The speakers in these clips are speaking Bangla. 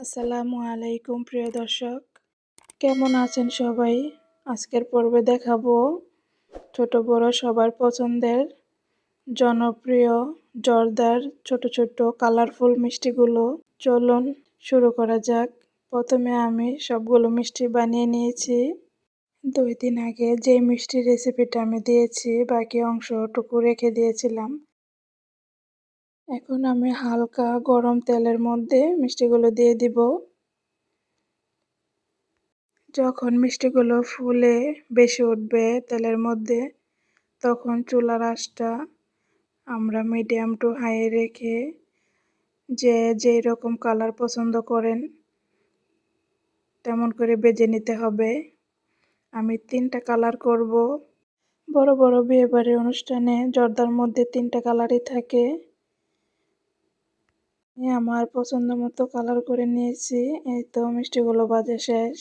আসসালামু আলাইকুম, প্রিয় দর্শক। কেমন আছেন সবাই? আজকের পর্বে দেখাবো ছোট বড় সবার পছন্দের জনপ্রিয়, জর্দার ছোট ছোট কালারফুল মিষ্টিগুলো। চলুন শুরু করা যাক। প্রথমে আমি সবগুলো মিষ্টি বানিয়ে নিয়েছি। দুই দিন আগে যে মিষ্টির রেসিপিটা আমি দিয়েছি, বাকি অংশটুকু রেখে দিয়েছিলাম। এখন আমি হালকা গরম তেলের মধ্যে মিষ্টিগুলো দিয়ে দিব। যখন মিষ্টিগুলো ফুলে বেশি উঠবে তেলের মধ্যে, তখন চুলার আঁচটা আমরা মিডিয়াম টু হাই রেখে যে যেই রকম কালার পছন্দ করেন, তেমন করে বেজে নিতে হবে। আমি তিনটা কালার করব। বড় বড় বিয়েবাড়ির অনুষ্ঠানে জর্দার মধ্যে তিনটা কালারই থাকে। আমার পছন্দ মতো কালার করে নিয়েছি। এই তো মিষ্টিগুলো বাজে শেষ।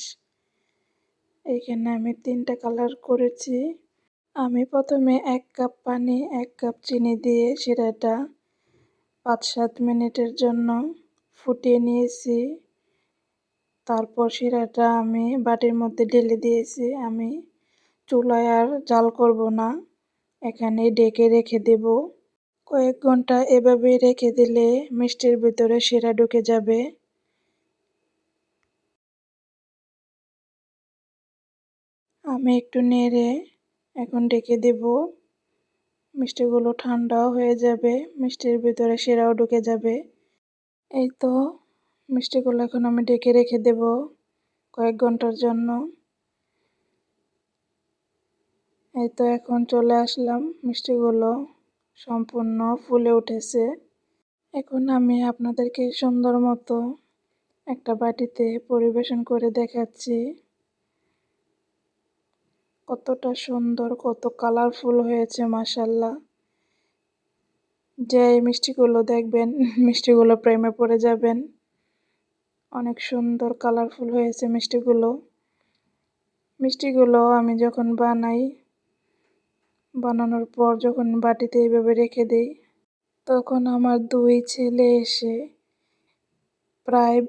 এইখানে আমি তিনটা কালার করেছি। আমি প্রথমে এক কাপ পানি, এক কাপ চিনি দিয়ে শিরাটা পাঁচ সাত মিনিটের জন্য ফুটিয়ে নিয়েছি। তারপর শিরাটা আমি বাটির মধ্যে ঢেলে দিয়েছি। আমি চুলায় আর জাল করব না। এখানে ডেকে রেখে দেব। কয়েক ঘণ্টা এভাবে রেখে দিলে মিষ্টির ভিতরে শিরা ঢুকে যাবে। আমি একটু নেড়ে এখন ডেকে দেব। মিষ্টিগুলো ঠান্ডাও হয়ে যাবে, মিষ্টির ভিতরে শিরাও ঢুকে যাবে। এই তো, মিষ্টিগুলো এখন আমি ডেকে রেখে দেব কয়েক ঘণ্টার জন্য। এই তো এখন চলে আসলাম মিষ্টিগুলো। সম্পূর্ণ ফুলে উঠেছে। এখন আমি আপনাদেরকে সুন্দর মতো একটা বাটিতে পরিবেশন করে দেখাচ্ছি। কতটা সুন্দর, কত কালারফুল হয়েছে মাসাল্লাহ যে এই মিষ্টিগুলো দেখবেন, মিষ্টিগুলো প্রেমে পড়ে যাবেন। অনেক সুন্দর কালারফুল হয়েছে মিষ্টিগুলো। মিষ্টিগুলো আমি যখন বানাই বানানোর পর যখন বাটিতে এইভাবে রেখে দিই, তখন আমার দুই ছেলে এসে প্রায়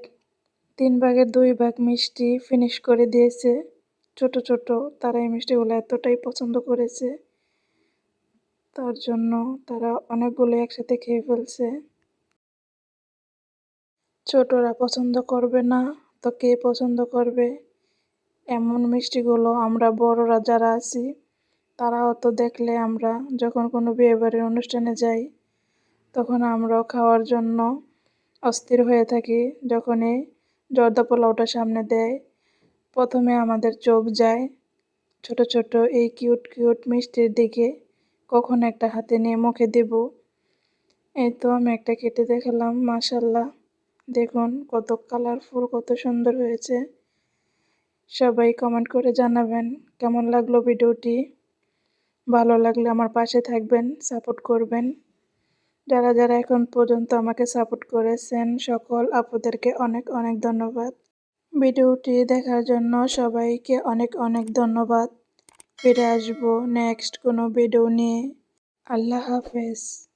তিন ভাগের দুই ভাগ মিষ্টি ফিনিশ করে দিয়েছে। ছোট ছোট, তারা এই মিষ্টিগুলো এতটাই পছন্দ করেছে। তার জন্য তারা অনেকগুলো একসাথে খেয়ে ফেলছে। ছোটরা পছন্দ করবে না, তো কে পছন্দ করবে? এমন মিষ্টিগুলো আমরা বড়রা যারা আছি তারাও তো দেখলে আমরা যখন কোনো বিয়েবাড়ির অনুষ্ঠানে যাই, তখন আমরাও খাওয়ার জন্য অস্থির হয়ে থাকি। যখনই জর্দা পোলাওটা সামনে দেয়, প্রথমে আমাদের চোখ যায় ছোট ছোট এই কিউট কিউট মিষ্টির দিকে, কখন একটা হাতে নিয়ে মুখে দেব। এই তো আমি একটা কেটে দেখালাম মাসাল্লাহ দেখুন কত কালারফুল কত সুন্দর হয়েছে। সবাই কমেন্ট করে জানাবেন কেমন লাগল ভিডিওটি। ভালো লাগলে আমার পাশে থাকবেন, সাপোর্ট করবেন। যারা যারা এখন পর্যন্ত আমাকে সাপোর্ট করেছেন, সকল আপুদেরকে অনেক অনেক ধন্যবাদ। ভিডিওটি দেখার জন্য সবাইকে অনেক অনেক ধন্যবাদ। ফিরে আসব নেক্সট কোনো ভিডিও নিয়ে। আল্লাহ হাফেজ।